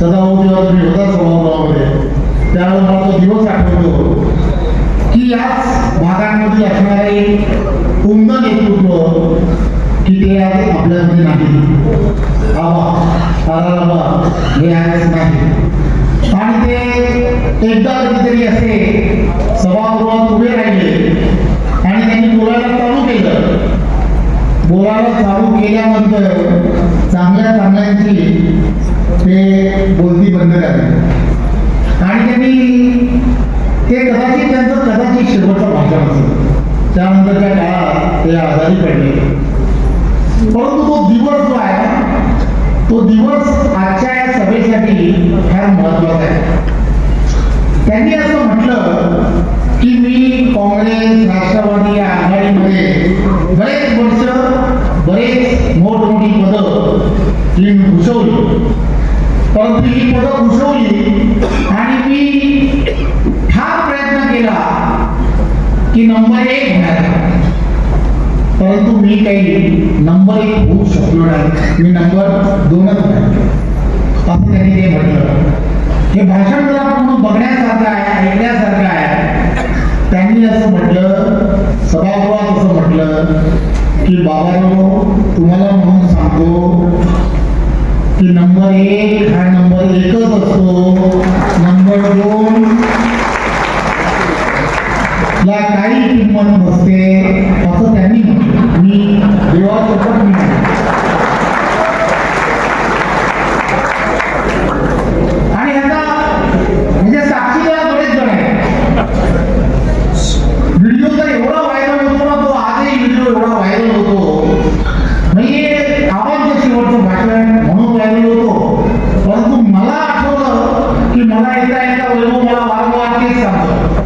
सदाभाऊ जेव्हा तुम्ही होता सभागृहामध्ये त्यावेळेस मला तो दिवस आठवतो. की याच भागांमध्ये असणारे पूर्ण नेतृत्व की ते आज आपल्यामध्ये नाही. हे आज नाही. आणि ते एकदा कधीतरी असे सभागृहात उभे राहिले आणि त्यांनी बोलायला चालू केलं. बोलायला चालू केल्यानंतर ते आजारी पडले. परंतु तो दिवस जो आहे तो दिवस आजच्या या सभेसाठी फार महत्त्वाचा आहे. त्यांनी असं म्हटलं की मी काँग्रेस राष्ट्रवादी या आघाडीमध्ये बरेच वर्ष बरेच मोठमोठी पदं मी घुसवली परंतु ही पदं घुसवली आणि मी हा प्रयत्न केला की नंबर एक होण्याचा परंतु मी काही नंबर एक होऊ शकलो नाही. मी नंबर दोनच असं त्यांनी ते म्हटलं. हे भाषण जर म्हणून बघण्यासारखं आहे ऐकण्यासारखं आहे. त्यांनी असं म्हटलं सभागृहात असं म्हटलं की बाबांनो तुम्हाला म्हणून सांगतो की नंबर एक हा नंबर एकच असतो. नंबर दोन ला काही किंमत नसते असं त्यांनी मी देवासोबत आणि ह्याचा म्हणजे बरेच जण आहेत. व्हिडिओ तर एवढा व्हायरल होतो ना तो आजही व्हिडिओ एवढा व्हायरल होतो. म्हणजे आवाज शेवटचं भाषण म्हणून व्हायरल होतो. परंतु मला आठवलं की मला येता येता वैभव मला वारंवार तेच सांगतो